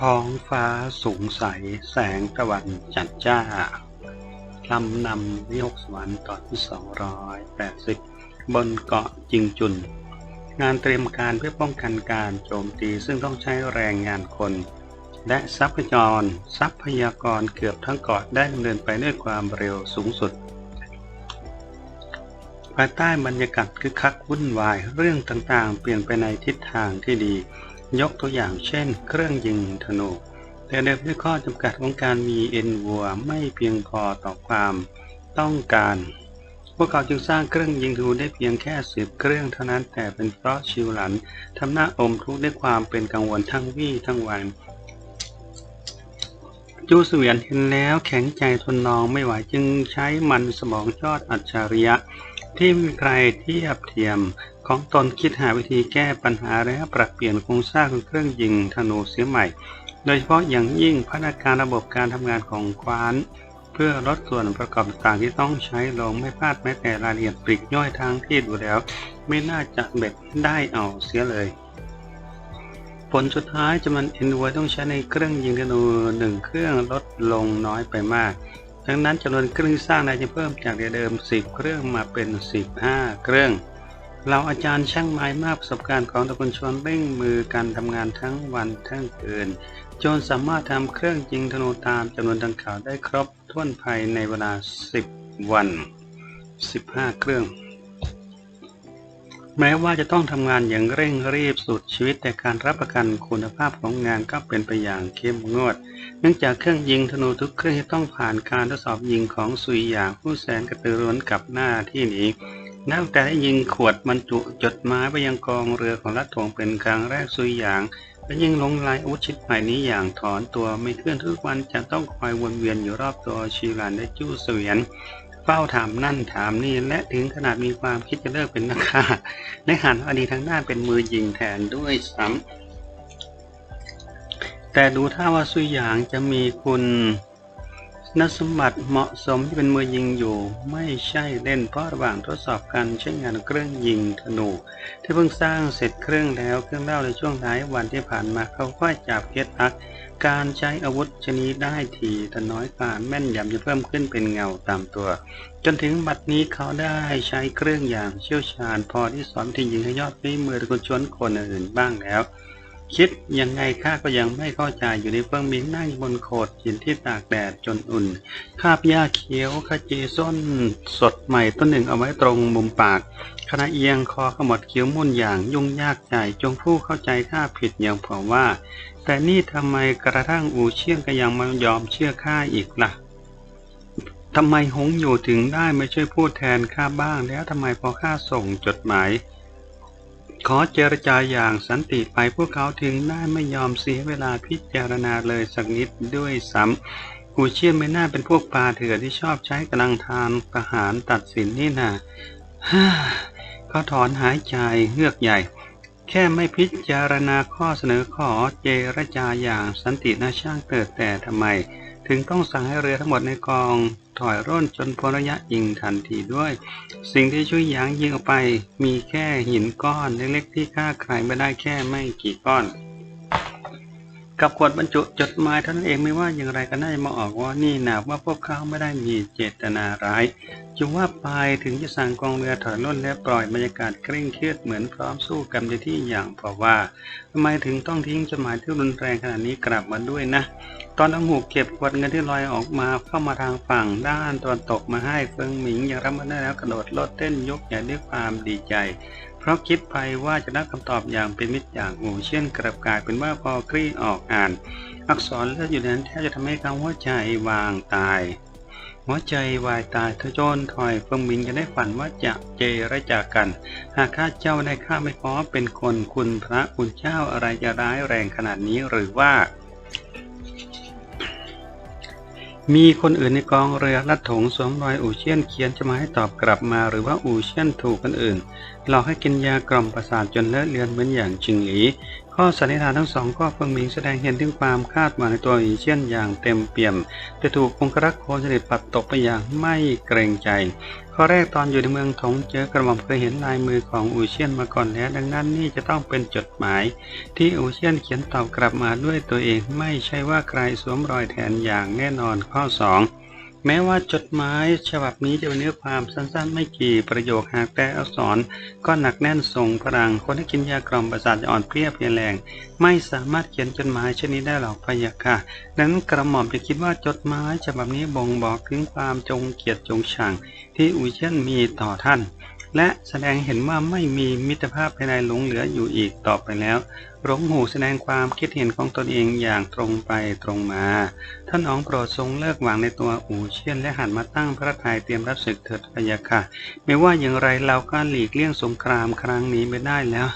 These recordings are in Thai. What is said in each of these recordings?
ท้องฟ้าสูงใส แสงตะวันจัดจ้า ลำนำวิหกสวรรค์ตอนที่ 280 บนเกาะจิงจุน งานเตรียมการเพื่อป้องกันการโจมตีซึ่งต้องใช้แรงงานคน และทรัพยากรทรัพยากรเกือบทั้งเกาะได้ดำเนินไปด้วยความเร็วสูงสุด ภายใต้บรรยากาศคึกคักวุ่นวายเรื่องต่างๆ เปลี่ยนไปในทิศทางที่ดี ยกตัวอย่างเช่น เครื่องยิงธนูแต่เดิมด้วยข้อจำกัดของการมีเอ็นวัวไม่เพียงพอต่อความต้องการ พวกเขาจึงสร้างเครื่องยิงธนูได้เพียงแค่สิบเครื่องเท่านั้นแต่เป็นเพราะชิวหลันทำหน้าอมทุกข์ด้วยความเป็นกังวลทั้งวี่ทั้งวันจูเสวียนเห็นแล้วแข็งใจทนนองไม่ไหวจึงใช้มันสมองยอดอัจฉริยะ ที่มีใครเทียบเทียม ของตนคิดหาวิธีแก้ปัญหาและปรับเปลี่ยนโครงสร้างของเครื่องยิงธนูเสียใหม่ โดยเฉพาะอย่างยิ่งพัฒนาการระบบการทำงานของควาน เพื่อลดส่วนประกอบต่างที่ต้องใช้ลงไม่พลาดแม้แต่รายละเอียดปลีกย่อยทางที่ดูแล้ว ไม่น่าจะเบ็ดได้เอาเสียเลยผลสุดท้ายจำนวนเอ็นไวต้องใช้ในเครื่องยิงธนูหนึ่งเครื่องลดลงน้อยไปมาก ดังนั้นจำนวนเครื่องสร้างได้จะเพิ่มจากเดิม 10 เครื่องมาเป็น 15 เครื่อง เราอาจารย์ช่างไม้มากประสบการณ์ของตระกูลชวนเร่งมือการทำงานทั้งวันทั้งคืน จนสามารถทำเครื่องยิงธนูตามจำนวนดังกล่าวได้ครบถ้วนภายในเวลา 10 วัน 15 เครื่อง แม้ว่าจะต้องทำงานอย่างเร่งรีบสุดชีวิตแต่การรับประกันคุณภาพของงานก็เป็นไปอย่างเข้มงวด เนื่องจากเครื่องยิงธนูทุกเครื่องที่ต้องผ่านการทดสอบยิงของสุยหยางผู้แสนกระตือรือร้นกับหน้าที่นี้ นับแต่ได้ยิงขวดบรรจุจดหมายไปยังกองเรือของรัฐถงเป็นครั้งแรกสุยหยางและยิ่งลงลายอุชิ้นใหม่นี้อย่างถอนตัวไม่เคลื่อนทุกวันจะต้องคอยวนเวียนอยู่รอบตัวชิลันและจู้เสวียนเฝ้าถามนั่นถามนี่และถึงขนาดมีความคิดจะเลิกเป็นนักฆ่าและหันอดีตทางหน้าเป็นมือยิงแทนด้วยซ้ำแต่ดูท่าว่าซุยหยางจะมีคุณ นสมบัติเหมาะสมที่เป็นมือยิงอยู่ ไม่ใช่เล่นเพราะระหว่างทดสอบการใช้งานเครื่องยิงธนู ที่เพิ่งสร้างเสร็จเครื่องแล้วเครื่องเล่าในช่วงท้ายวันที่ผ่านมาเขาค่อยจับเคล็ดลับการใช้อาวุธชนิดได้ทีแต่น้อยกว่าแม่นยำจะเพิ่มขึ้นเป็นเงาตามตัว จนถึงบัดนี้เขาได้ใช้เครื่องอย่างเชี่ยวชาญ พอที่สอนที่ยิงให้ยอดฝีมือตะคนชวนคนอื่นบ้างแล้ว คิดยังไงข้าก็ยังไม่เข้าใจอยู่ในเฟื่องมินนั่งบนโขดหินที่ตากแดดจนอุ่น คาบหญ้าเขียวขจีส้นสดใหม่ต้นหนึ่งเอาไว้ตรงมุมปากขณะเอียงคอขมวดเคี้ยวมุ่นอย่างยุ่งยากใจจงผู้เข้าใจข้าผิดอย่างเผาว่า แต่นี่ทำไมกระทั่งอูเชี่ยนก็ยังไม่ยอมเชื่อข้าอีกล่ะทำไมหงอยู่ถึงได้ไม่ช่วยพูดแทนข้าบ้างแล้วทำไมพอข้าส่งจดหมาย ขอเจรจาอย่างสันติไปพวกเขาถึงได้ไม่ยอมเสียเวลาพิจารณาเลยสักนิดด้วยซ้ำกูเชี่ยไม่น่าเป็นพวกปลาเถื่อนที่ชอบใช้กำลังทานประหารตัดสินนี่นาฮ่าเขาถอนหายใจเฮือกใหญ่ แค่ไม่พิจารณาข้อเสนอขอเจรจาอย่างสันติน่าช่างเกิดแต่ทำไม ถึงต้องสั่งให้เรือทั้งหมดในกอง ถอยร่นจนพ้นระยะยิงทันทีด้วย สิ่งที่ช่วยยางยิงออกไป มีแค่หินก้อนเล็กๆที่ฆ่าใครไม่ได้แค่ไม่กี่ก้อน กับขวดบรรจุจดหมายท่านนเองไม่ว่าอย่างไรก็น่าจะมาออกว่านี่นะว่าพวกเขาไม่ได้มีเจตนาร้ายจึงว่าไปถึงจะสั่งกองเรือถอยร่นและปล่อยบรรยากาศเคร่งเครียดเหมือนพร้อมสู้กันในที่อย่างเพราะว่าทำไมถึงต้องทิ้งจดหมายที่รุนแรงขนาดนี้กลับมาด้วยนะ ตอนอังหูเก็บขวดเงินที่ลอยออกมาเข้ามาทางฝั่งด้านตะวันตกมาให้เฟิงหมิงย่างรับมาได้แล้วกระโดดโลดเต้นยกใหญ่ด้วยความดีใจ เพราะคิดไปว่าจะได้คำตอบอย่างเป็นมิตรอย่างอูเช่นกลับกลายเป็นว่าพอกรีออกอ่าน อักษรเลือดอยู่นั้นแทบจะทำให้คำว่าใจวางตาย หัวใจวายตายทะโจนถอยเฟิงมิงจะได้ฝันว่าจะเจรจากัน หากข้าเจ้าได้ข้าไม่พอเป็นคนคุณพระคุณเจ้าอะไรจะร้ายแรงขนาดนี้หรือว่า มีคนอื่นในกองเรือลัดถงสวมรอยอู่เชียนเขียนจะมาให้ตอบกลับมาหรือว่าอู่เชียนถูกคนอื่นหลอกให้กินยากล่อมประสาทจนเลอะเลือนเหมือนอย่างจิงหลี ข้อสันนิษฐานทั้งสองข้อเฟิงหมิงแสดงเห็นถึงความคาดหวังในตัวอีเชียนอย่างเต็มเปี่ยม แต่ถูกองครักษ์โคนสนิทปัดตกไปอย่างไม่เกรงใจ ข้อแรกตอนอยู่ในเมืองถงเจอกระหม่อมเคยเห็นลายมือของอูเชียนมาก่อนแล้วดังนั้นนี่จะต้องเป็นจดหมาย ที่อูเชียนเขียนตอบกลับมาด้วยตัวเองไม่ใช่ว่าใครสวมรอยแทนอย่างแน่นอนข้อสอง แม้ว่าจดหมายฉบับนี้จะเป็นเนื้อความสั้นๆ ไม่กี่ประโยคหากแต่อักษร ก็หนักแน่นส่งพลังคนที่กินยากล่อมประสาทจะอ่อนเพลียเพียแรง ไม่สามารถเขียนจดหมายชนิดได้หรอกพะยะค่ะดังนั้นกระหม่อมจะคิดว่าจดหมายฉบับนี้บ่งบอกถึงความจงเกลียดจงชังที่อุเชนมีต่อท่านและแสดงเห็นว่าไม่มีมิตรภาพภายในหลงเหลืออยู่อีกต่อไปแล้ว หลงหูแสดงความคิดเห็นของตนเองอย่างตรงไปตรงมา ท่านอ๋องโปรดทรงเลิกหวังในตัวอูเชียนและหันมาตั้งพระทัยเตรียมรับศึกเถิดพยะค่ะ ไม่ว่าอย่างไรเราก็หลีกเลี่ยงสงครามครั้งนี้ไม่ได้แล้ว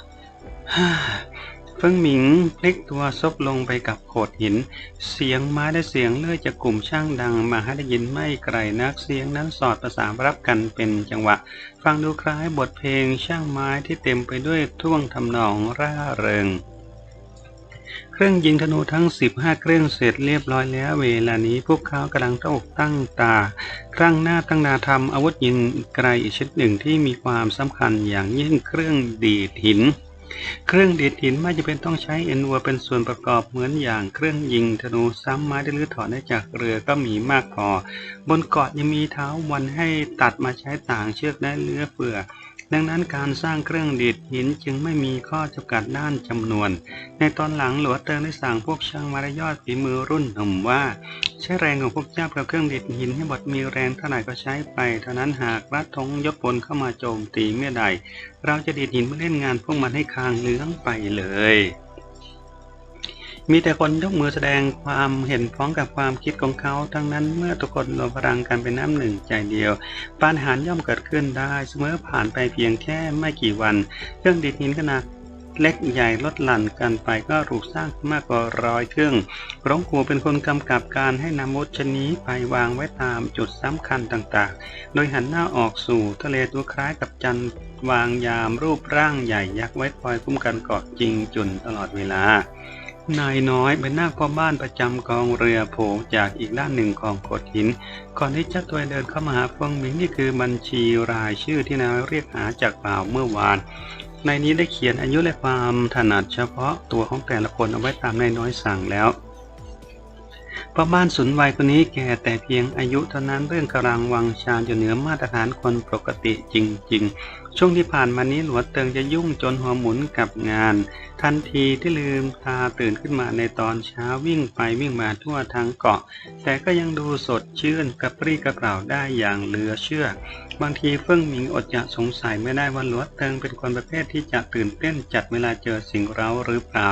เฟิงหมิงพลิกตัวซบลงไปกับโขดหิน เสียงไม้และเสียงเลื่อยจากกลุ่มช่างดังมาให้ได้ยินไม่ไกลนักเสียงนั้นสอดประสานรับกันเป็นจังหวะ ฟังดูคล้ายบทเพลงช่างไม้ที่เต็มไปด้วยท่วงทำนองร่าเริง เครื่องยิงธนูทั้ง 15 เครื่องเสร็จเรียบร้อยแล้ว เวลานี้พวกเขากำลังตั้งอกตั้งตา ครั้งหน้าตั้งนาทำอาวุธยิงไกลอีกชนิดหนึ่งที่มีความสำคัญอย่างยิ่งเครื่องดีดหิน เครื่องดีดหินไม่จำเป็นต้องใช้เอ็นวัวเป็นส่วนประกอบเหมือนอย่างเครื่องยิงธนูซ้ำไม้ได้ลื้อถอนได้จากเรือก็มีมากพอ บนเกาะยังมีเท้าวันให้ตัดมาใช้ต่างเชือกได้เลือเฟือ ดังนั้นการสร้างเครื่องดีดหินจึงไม่มีข้อจำกัดด้านจำนวน ในตอนหลังหลวงเติงได้สั่งพวกช่างมารยอดฝีมือรุ่นหนุ่มว่า ใช้แรงของพวกเจ้ากับเครื่องดีดหินให้บดมีแรงเท่าไหร่ก็ใช้ไปเท่านั้นหากรัฐทงยกพลเข้ามาโจมตีเมื่อใด เราจะดีดหินมาเล่นงานพวกมันให้คางเลืองไปเลย มีแต่คนยกมือแสดงความเห็นพ้องกับความคิดของเขาทั้งนั้นเมื่อทุกคนรวมพลังกันเป็นน้ำหนึ่งใจเดียวปาฏิหาย่อมเกิดขึ้นได้เสมอผ่านไปเพียงแค่ไม่กี่วัน เครื่องดีดหินขนาดเล็กใหญ่ลดหลั่นกันไปก็ถูกสร้างมากกว่าร้อยเครื่องหลวงปู่เป็นคนกำกับการให้นำอาวุธชนี้ไปวางไว้ตามจุดสำคัญต่างๆ โดยหันหน้าออกสู่ทะเลตัวคล้ายกับจันวางยามรูปร่างใหญ่ยักษ์ไว้คอยคุ้มกันเกาะจริงจุนตลอดเวลา นายน้อยเป็นหน้าพ่อบ้านประจำกองเรือโผงจากอีกด้านหนึ่งของโขดหิน ก่อนที่เจ้าตัวเดินเข้ามาหาเฟงหมิงนี่คือบัญชีรายชื่อที่นายเรียกหาจากเปล่าเมื่อวาน ในนี้ได้เขียนอายุและความถนัดเฉพาะตัวของแต่ละคนเอาไว้ตามนายน้อยสั่งแล้ว พระบ้านสุนวัยคนนี้แก่แต่เพียงอายุเท่านั้นเรื่องกำลังวังชาอยู่เหนือมาตรฐานคนปกติจริง ๆ ช่วงที่ผ่านมานี้หลวงเติงจะยุ่งจนหัวหมุนกับงาน ทันทีที่ลืมตาตื่นขึ้นมาในตอนเช้าวิ่งไปวิ่งมาทั่วทั้งเกาะ แต่ก็ยังดูสดชื่นกระปรี้กระเปร่าได้อย่างเหลือเชื่อ บางทีเฟิ่งหมิงอดจะสงสัยไม่ได้ว่าหลวงเติงเป็นคนประเภทที่จะตื่นเต้นจัดเวลาเจอสิ่งเร้าหรือเปล่า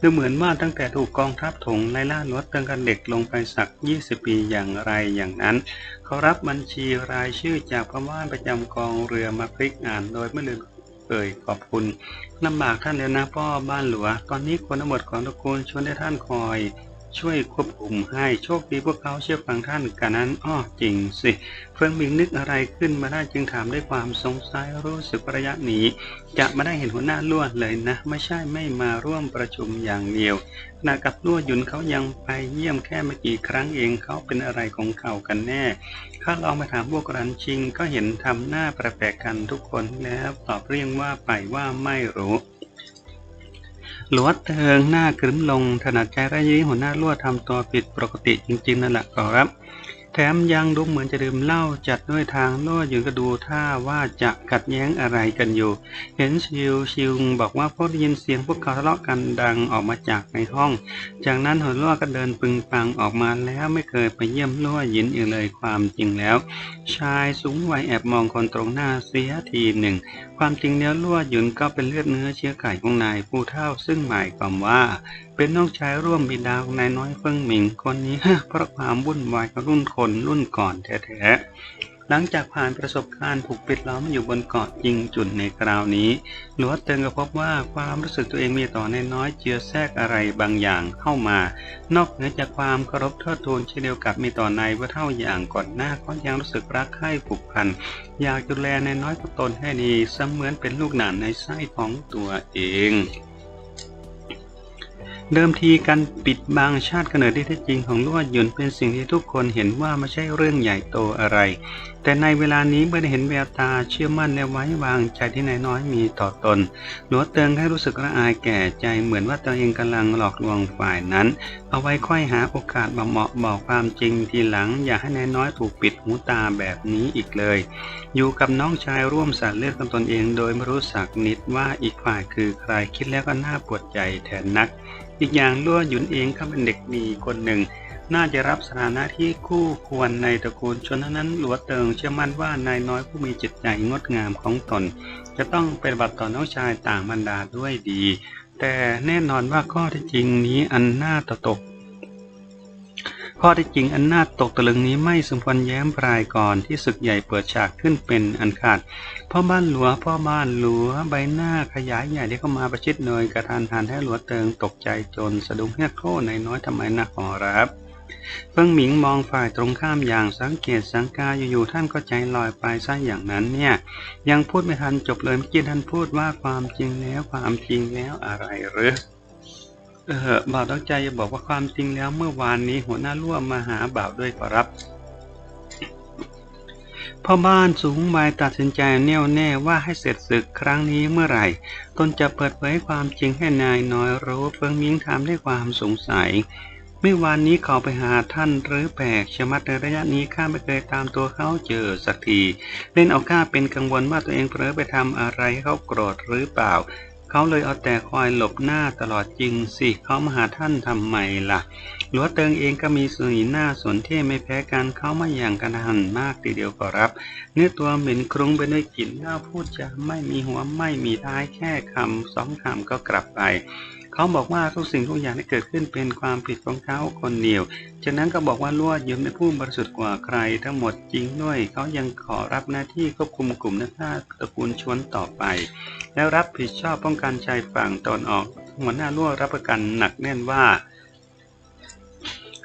ดูเหมือนว่าตั้งแต่ถูกกองทัพถงไล่ล่าหลวงเติงกันเด็กลงไปสัก 20 ปีอย่างไรอย่างนั้น เขารับบัญชีรายชื่อจากพม่านประจำกองเรือมาพลิกอ่านโดยไม่ลืมเอ่ยขอบคุณลำบากท่านแล้วนะพ่อบ้านหลวงตอนนี้คนทั้งหมดของตระกูลชวนได้ท่านคอยช่วยควบคุมให้โชคดีพวกเขาเชื่อฟังท่านกันนั้นอ้อจริงสิ เฟิงบิงนึกอะไรขึ้นมาได้จึงถามด้วยความสงสัยรู้สึกระยะนี้ จะมาได้เห็นหัวหน้าล้วนเลยนะ ไม่ใช่ไม่มาร่วมประชุมอย่างเดียวขณะกับล้วนหยุนเขายังไปเยี่ยมแค่ไม่กี่ครั้งเองเขาเป็นอะไรของเขากันแน่ข้าลองไปถามพวกรันชิง ก็เห็นทำหน้าแปลกๆกันทุกคนแล้วตอบเรียงว่าไปว่าไม่รู้หลวดเทิงหน้ากรึ้มลงถนัดใจระยีหัวหน้าลวดทำตัวผิดปกติจริงๆนั่นแหละครับ แถมยังดูเหมือนจะดื่มเหล้าจัดด้วยทางลวดอยู่ก็ดูท่าว่าจะขัดแย้งอะไรกันอยู่ เห็นชิวชิวบอกว่าพวกได้ยินเสียงพวกเขาทะเลาะกันดังออกมาจากในห้อง จากนั้นหัวลวดก็เดินปึงปังออกมาแล้วไม่เคยไปเยี่ยมลวดยินอีกเลยความจริงแล้ว ชายสูงวัยแอบมองคนตรงหน้าเสียทีหนึ่ง ความจริงแล้วลวดหยุนก็เป็นเลือดเนื้อเชื้อไก่ของนายผู้เท่าซึ่งหมายความว่าเป็นน้องชายร่วมบิดาของนายน้อยเฟิงหมิงคนนี้เพราะความวุ่นวายกับรุ่นคนรุ่นก่อนแท้ๆ หลังจากผ่านประสบการณ์ถูกปิดล้อมอยู่บนเกาะจิงจุนในคราวนี้หลวดเติงก็พบว่าความรู้สึกตัวเองมีต่อนน้อยเจือแทรกอะไรบางอย่างเข้ามา นอกเหนือจากความเคารพเทิดทูนเช่นเดียวกับมีต่อนายว่าเท่าอย่างก่อนหน้าก็ยังรู้สึกรักใคร่ผูกพันอยากดูแลในน้อยของตนให้ดีเสมือนเป็นลูกหลานในไส้ของตัวเอง เดิมทีการปิดบังชาติกำเนิดที่แท้จริงของลวดหยุนเป็นสิ่งที่ทุกคนเห็นว่าไม่ใช่เรื่องใหญ่โตอะไร แต่ในเวลานี้เมื่อได้เห็นแววตาเชื่อมั่นและไว้วางใจที่นายน้อยมีต่อตนหลวเติงให้รู้สึกละอายแก่ใจเหมือนว่าตัวเองกำลังหลอกลวงฝ่ายนั้น เอาไว้ค่อยหาโอกาสมาเหมาะบอกความจริงทีหลัง อย่าให้นายน้อยถูกปิดหูตาแบบนี้อีกเลย อยู่กับน้องชายร่วมสารเลือดกันตนเอง โดยไม่รู้สักนิดว่าอีกฝ่ายคือใครคิดแล้วก็น่าปวดใจแทนนัก อีกอย่างลั่วหยุนเองก็เป็นเด็กดีคนหนึ่ง น่าจะรับสถานะที่คู่ควรในตระกูลชนนั้นหลัวเติงเชื่อมั่นว่านายน้อยผู้มีจิตใจงดงามของตน จะต้องเป็นบัตรต่อน้องชายต่างบรรดาด้วยดี แต่แน่นอนว่าข้อที่จริงนี้อันน่าตตก ข้อที่จริงอันน่าตกตะลึงนี้ไม่สมควรแย้มปลายก่อนที่ศึกใหญ่เปิดฉากขึ้นเป็นอันขาดพ่อบ้านหลัวพ่อบ้านหลัวใบหน้าขยายใหญ่ที่เข้ามาประชิดเนยกระทานหันให้หลัวเติงตกใจจนสะดุ้งเฮี้โคในน้อยทำไมนักขอรับเฟิงหมิงมองฝ่ายตรงข้ามอย่างสังเกตสังกาอยู่ๆท่านก็ใจลอยไปซะอย่างนั้นเนี่ย ยังพูดไม่ทันจบเลยเมื่อกี้ท่านพูดว่าความจริงแล้วความจริงแล้วอะไรหรือ เออบ่าวตั้งใจจะบอกว่าความจริงแล้วเมื่อวานนี้หัวหน้าร่วมมาหาบ่าวด้วยขอรับพ่อบ้านสูงวัยตัดสินใจแน่วแน่ว่าให้เสร็จศึกครั้งนี้เมื่อไหร่ ตนจะเปิดเผยความจริงให้นายน้อยรู้เฟิงมิ้งถามด้วยความสงสัย เมื่อวานนี้เขาไปหาท่านหรือแปลกชะมัดในระยะนี้ข้าไม่เคยตามตัวเขาเจอสักที เล่นเอาข้าเป็นกังวลว่าตัวเองเผลอไปทำอะไรให้เขาโกรธหรือเปล่า เขาเลยเอาแต่คอยหลบหน้าตลอดจริงสิเขามาหาท่านทำไมล่ะหลัวเติงเองก็มีสีหน้าสนเท่ไม่แพ้กันเขามาอย่างกันหันมากทีเดียวก็รับ เนื้อตัวเหม็นครุ้งไปด้วยกลิ่นเหล้าพูดจะไม่มีหัวไม่มีท้ายแค่คำสองคำก็กลับไป เขาบอกว่าทุกสิ่งทุกอย่างที่เกิดขึ้นเป็นความผิดของเขาคนเดียว ฉะนั้นก็บอกว่าลวดยืมเป็นผู้บริสุทธิ์กว่าใคร ทั้งหมดจริงด้วย เขายังขอรับหน้าที่ควบคุมกลุ่มนักฆ่าตระกูลชวนต่อไป แล้วรับผิดชอบป้องกันชายฝั่งตอนออกหัวหน้าลวดรับประกันหนักแน่นว่า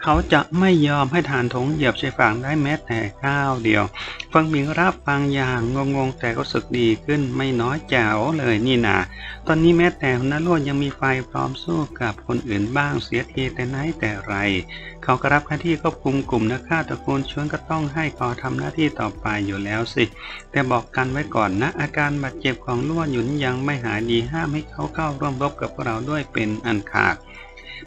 เขาจะไม่ยอมให้ฐานถงเหยียบชายฝั่งได้แม้แต่ก้าวเดียว ฟังมิงรับฟังอย่างงงๆแต่ก็สึกดีขึ้นไม่น้อยแจ๋วเลยนี่นา ตอนนี้แม้แต่หัวหน้าลวดยังมีไฟพร้อมสู้กับคนอื่นบ้างเสียทีแต่ไหนแต่ไร เขากรับหน้าที่ควบคุมกลุ่มนักฆ่าตระกูลชวนก็ต้องให้เขาทำหน้าที่ต่อไปอยู่แล้วสิ แต่บอกกันไว้ก่อนนะ อาการบาดเจ็บของลวดหยุนยังไม่หายดีห้ามให้เขาเข้าร่วมรบกับพวกเราด้วยเป็นอันขาด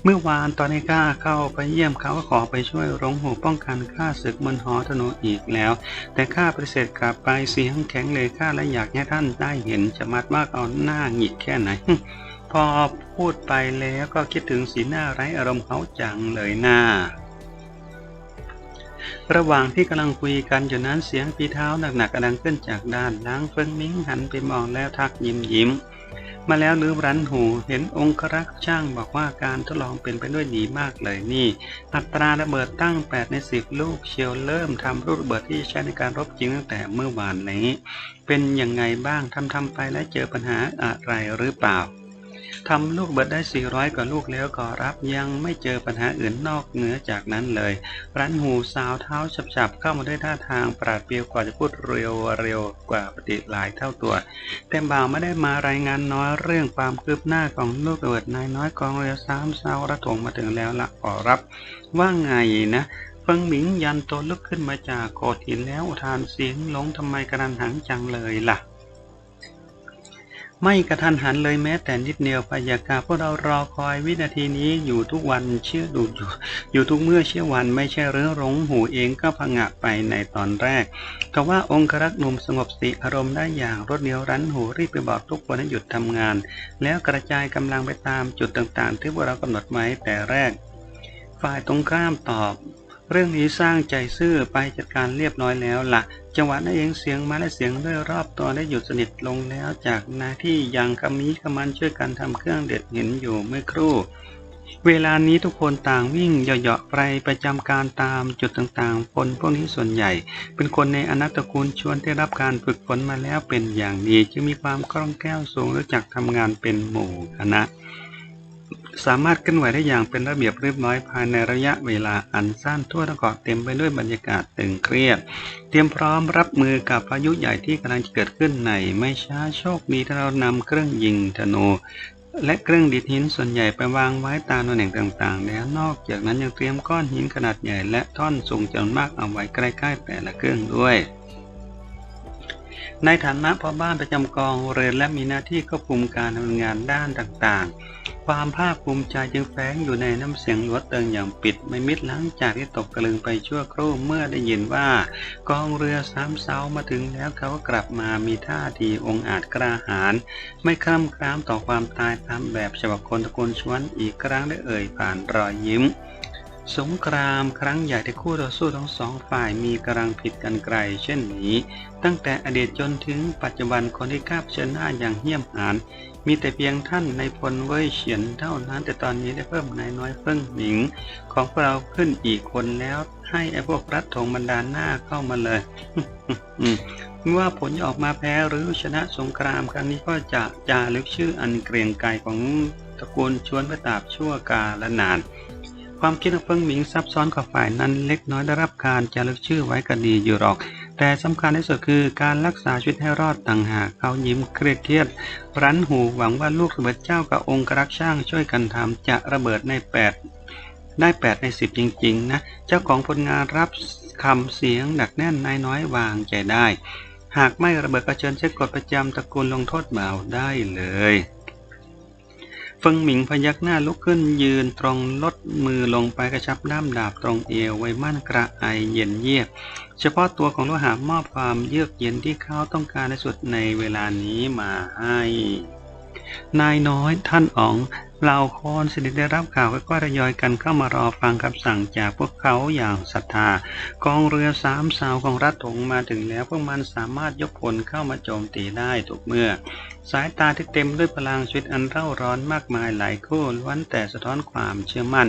เมื่อวานตอนให้ข้าเข้าไปเยี่ยมเขาก็ขอไปช่วยรงหูป้องกันข้าศึกบนหอธนูอีกแล้ว แต่ข้าปฏิเสธกลับไปเสียงแข็งเลยข้าและอยากให้ท่านได้เห็นจะมัดว่าเอาหน้าหงิกแค่ไหน พอพูดไปแล้วก็คิดถึงสีหน้าไร้อารมณ์เขาจังเลยหน้าระหว่างที่กำลังคุยกันอยู่นั้นเสียงปีเท้าหนักๆกำลังขึ้นจากด้านล่างเฟิงมิ้งหันไปมองแล้วทักยิ้มยิ้ม มาแล้วลืมรันหู เห็นองครักษ์ช่างบอกว่าการทดลองเป็นไปด้วยดีมากเลยนี่ อัตราระเบิดตั้ง 8 ใน 10 ลูกเชียวเริ่มทำลูกระเบิดที่ใช้ในการรบจริงตั้งแต่เมื่อวานนี้ เป็นยังไงบ้างทำทำไปและเจอปัญหาอะไรหรือเปล่า ทำลูกเบิดได้ 400 กว่าลูกแล้วก็รับ ยังไม่เจอปัญหาอื่นนอกเหนือจากนั้นเลย รันหูสาวเท้าฉับๆ เข้ามาด้วยท่าทางปราดเปรียวกว่าจะพูดเร็วเร็วกว่าปฏิหลายเท่าตัว แต่บ่าวไม่ได้มารายงานน้อยเรื่องความคืบหน้าของลูกเบิดนายน้อยกองเรือสามเศร้าระถงมาถึงแล้วละขอรับ ว่าไงนะเฟิงหมิงยันโตลุกขึ้นมาจากโขดหินแล้วอุทานเสียงหลงทำไมกระดันหังจังเลยล่ะ ไม่กระทันหันเลยแม้แต่นิดเดียวพยากาพวกเรารอคอยวินาทีนี้อยู่ทุกวันเชื่อดูอยู่อยู่ทุกเมื่อเชื่อวันไม่ใช่เรื่องรงหูเองก็ผงะไปในตอนแรกก็ว่าองครักษ์หนุ่มสงบสติอารมณ์ได้อย่างรวดเร็วรั้นหูรีบไปบอกทุกคนให้หยุดทำงาน แล้วกระจายกำลังไปตามจุดต่างๆ ที่พวกเรากำหนดไว้แต่แรก ฝ่ายตรงข้ามตอบ เรื่องนี้สร้างใจซื่อไปจัดการเรียบร้อยแล้วละ่ะ จังหวะนั้นเองเสียงมาและเสียงด้วยรอบตัวได้หยุดสนิทลงแล้วจากนาที่ยังขมีขมันช่วยกันทำเครื่องเด็ดเห็นอยู่เมื่อครู่ เวลานี้ทุกคนต่างวิ่งเหยาะๆไปประจำการตามจุดต่างๆคนพวกนี้ส่วนใหญ่ เป็นคนในอนัตตระกูลชวนที่รับการฝึกฝนมาแล้วเป็นอย่างดี จึงมีความคล่องแคล่วสูงรู้จักทำงานเป็นหมู่คณะ สามารถเคลื่อนไหวได้อย่างเป็นระเบียบเรียบร้อยภายในระยะเวลาอันสั้นทั่วทั้งเกาะเต็มไปด้วยบรรยากาศตึงเครียด เตรียมพร้อมรับมือกับพายุใหญ่ที่กำลังจะเกิดขึ้นในไม่ช้าโชคดีที่เรานำเครื่องยิงธนูและเครื่องดีดหินส่วนใหญ่ไปวางไว้ตามตำแหน่งต่างๆ แล้วนอกจากนั้นยังเตรียมก้อนหินขนาดใหญ่และท่อนสูงจำนวนมากเอาไว้ใกล้ๆแต่ละเครื่องด้วย ในฐานะพ่อบ้านประจำกองเรือนและมีหน้าที่ควบคุมการดำงานด้านต่างๆ ความภาคภูมิใจจึงแฝงอยู่ในน้ำเสียงลวดเติงอย่างปิดไม่มิดหลังจากที่ตกกระลึงไปชั่วครู่เมื่อได้ยินว่า กองเรือสามเสามาถึงแล้วเขาก็กลับมามีท่าทีองอาจกล้าหาญไม่คร่ำครามต่อความตายตามแบบฉบับคนตะกูลชวนอีกครั้งได้เอ่ยผ่านรอยยิ้มสงครามครั้งใหญ่ที่คู่ต่อสู้ทั้งสองฝ่ายมีกำลังผิดกันไกลเช่นนี้ ตั้งแต่อดีตจนถึงปัจจุบันคนที่กล้าเชิญหน้าอย่างเหี้ยมหาญ มีแต่เพียงท่านในพลเว่ยเฉียนเท่านั้น แต่ตอนนี้ได้เพิ่มนายน้อยเฟิ่งหมิง ของพวกเราขึ้นอีกคนแล้ว ให้ไอ้พวกรัฐถงบรรดาลหน้าเข้ามาเลยไม่ว่าผลจะออกมาแพ้หรือชนะสงครามครั้งนี้ก็จะจารึกชื่ออันเกรียงไกรของตระกูลชวนประตาบชั่วกาละนาน ความคิดของเฟิงหมิงซับซ้อนกว่าฝ่ายนั้นเล็กน้อยได้รับการจารึกชื่อไว้ก็ดีอยู่หรอก แต่สำคัญที่สุดคือการรักษาชีวิตให้รอดต่างหากเขายิ้มเครียดเครียดรั้นหูหวังว่าลูกระเบิดเจ้ากับองค์รักช่างช่วยกันทำจะระเบิดในแปดได้แปดในสิบจริง ๆ นะ เจ้าของผลงานรับคำเสียงหนักแน่นนายน้อยวางใจได้ หากไม่ระเบิดก็เชิญเช็คกฎประจำตระกูลลงโทษเบาได้เลย เฟิงหมิงพยักหน้าลุกขึ้นยืนตรงลดมือลงไปกระชับด้ามดาบตรงเอวไว้มั่นกระไอเย็นเยียบ เฉพาะตัวของโลหะมอบความเยือกเย็นที่เขาต้องการในสุดในเวลานี้มาให้ นายน้อยท่านอ๋องเหล่าคนสนิทได้รับข่าวก็ทยอยกันเข้ามารอฟังคำสั่งจากพวกเขาอย่างศรัทธา กองเรือสามสาวของรัฐถงมาถึงแล้วพวกมันสามารถยกพลเข้ามาโจมตีได้ทุกเมื่อ สายตาที่เต็มด้วยพลังชีวิตอันเร่าร้อนมากมายหลายคู่ล้วนแต่สะท้อนความเชื่อมั่น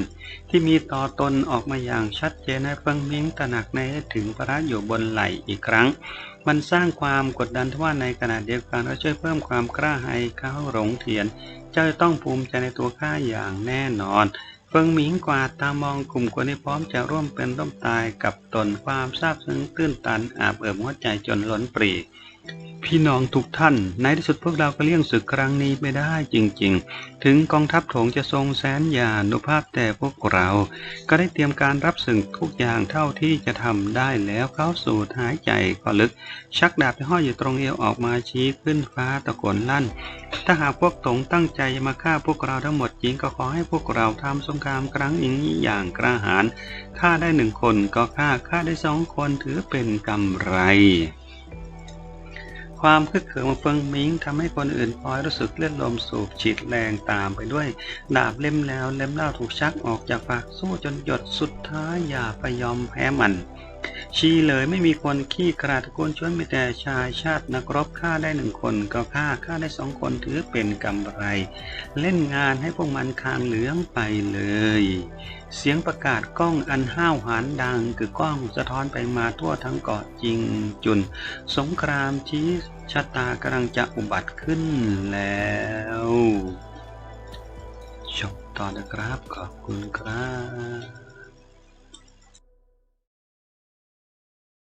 ที่มีต่อตนออกมาอย่างชัดเจนให้เฟิงมิงตระหนักในถึงพระอยู่บนไหลอีกครั้ง มันสร้างความกดดันทว่าในขณะเดียวกันก็ช่วยเพิ่มความกล้าหาญเขาหลงเถียน เจ้าจะต้องภูมิใจในตัวข้าอย่างแน่นอนเฟิงหมิงกวาดตามองกลุ่มคนที่พร้อมจะร่วมเป็นร่วมตายกับตนความซาบซึ้งตื้นตันอาบเอิบหัวใจจนล้นปรี พี่น้องทุกท่าน ในที่สุดพวกเราก็เลี่ยงศึกครั้งนี้ไม่ได้จริงๆ ถึงกองทัพโถงจะทรงแสนยานุภาพแต่พวกเรา ก็ได้เตรียมการรับศึกทุกอย่างเท่าที่จะทำได้แล้วเข้าสู่หายใจก็ลึก ชักดาบที่ห้อยอยู่ตรงเอวออกมาชี้ขึ้นฟ้าตะโกนลั่น ถ้าหากพวกตงตั้งใจจะมาฆ่าพวกเราทั้งหมดจริงก็ขอให้พวกเราทำสงครามครั้งนี้อย่างกระหายฆ่าได้หนึ่งคนก็ฆ่าฆ่าได้สองคนถือเป็นกำไร ความคึกเขิมของเฟิงมิงทำให้คนอื่นพลอยรู้สึกเลือดลมสูบฉีดแรงตามไปด้วย ดาบเล่มแล้วเล่มเล่าถูกชักออกจากปากสู้จนหยดสุดท้ายอย่าไปยอมแพ้มัน ชีเลยไม่มีคนขี้กระตะโกนชวนมีแต่ชายชาตินักรบฆ่าได้หนึ่งคนก็ฆ่าฆ่าได้สองคนถือเป็นกำไร เล่นงานให้พวกมันคางเหลืองไปเลย เสียงประกาศกล้องอันห้าวหาญดังคือกล้องสะท้อนไปมาทั่วทั้งเกาะจริงจุน สงครามชี้ชะตากำลังจะอุบัติขึ้นแล้วจบตอนนะครับขอบคุณครับ